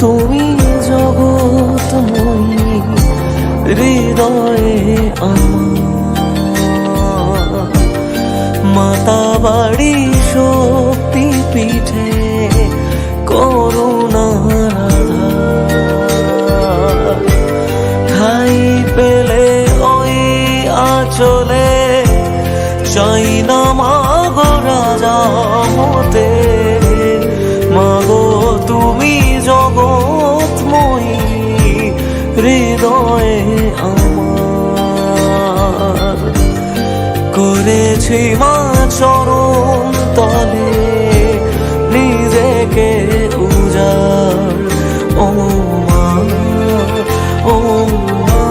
তুমি জগৎ হৃদয়ে মাতা বাড়ি শক্তি পিঠে করুণা ঠাই পেলে ওই আচলে, চাই না মা রাজা যা হতে হৃদয়ে আমার। করেছি মা চরণ তলে নিজেকে উজার ও মা ও মা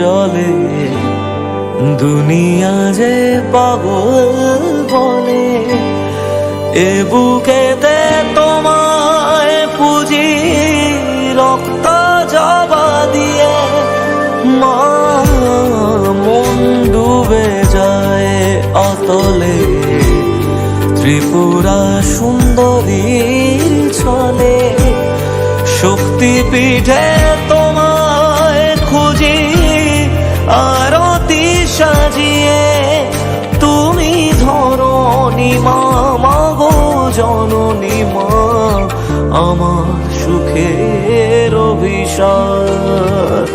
জলে দুনিয়া যে পাগল বলে এ বুকেতে তোমায় পুজি রক্ত জবা দিয়ে মা মন ডুবে যায় অতলে। ত্রিপুরা সুন্দরীর ছলে শক্তি পিঠে সাজিয়ে তুমি ধরনি মা মাগো জননী মা, আমার সুখের অভিসার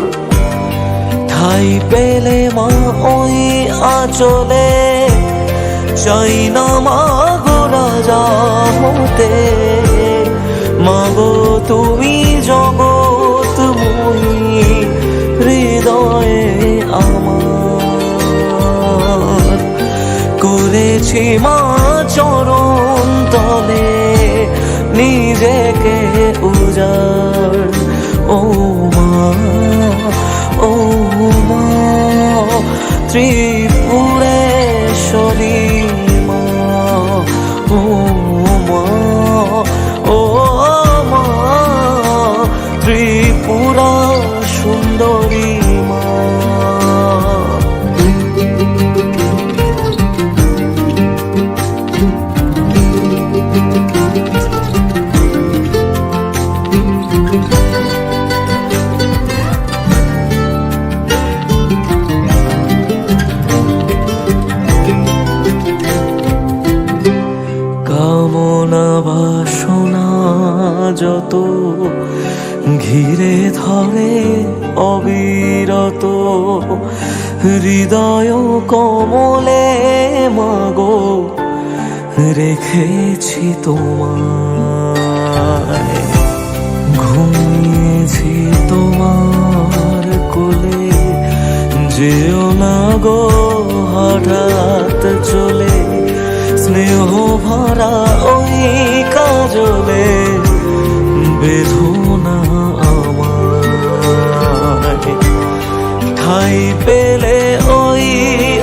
ঠাই পেলে মা ওই আচলে, চাই না মা গো রাজা হতে। মাগো তুমি জগৎ করেছি মা চরণ তলে, নিজেকে উজাড়। ও মা ও মা, ত্রিপুরেশ্বরী মা। ও মা ও মা, ত্রিপুরা সুন্দরী যত ঘিরে ধরে অবিরত হৃদয় কমলে মাগো রেখেছি তোমায়। ঘুমিয়েছি তোমার কোলে। যেও না গো হঠাৎ চলে। স্নেহ ভরা ওই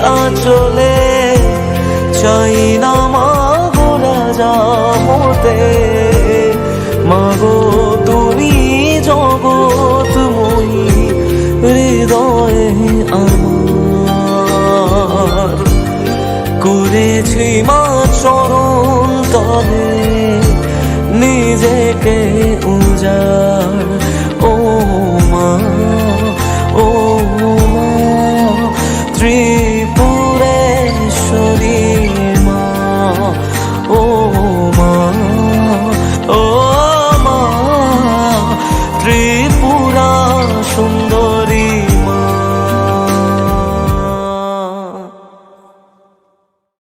আচলে চাই না মা গো রাজা হতে মাগো তুমি জগৎময়ী হৃদয়ে আমার। করেছি মা চরণ তলে, নিজেকে উজাড় country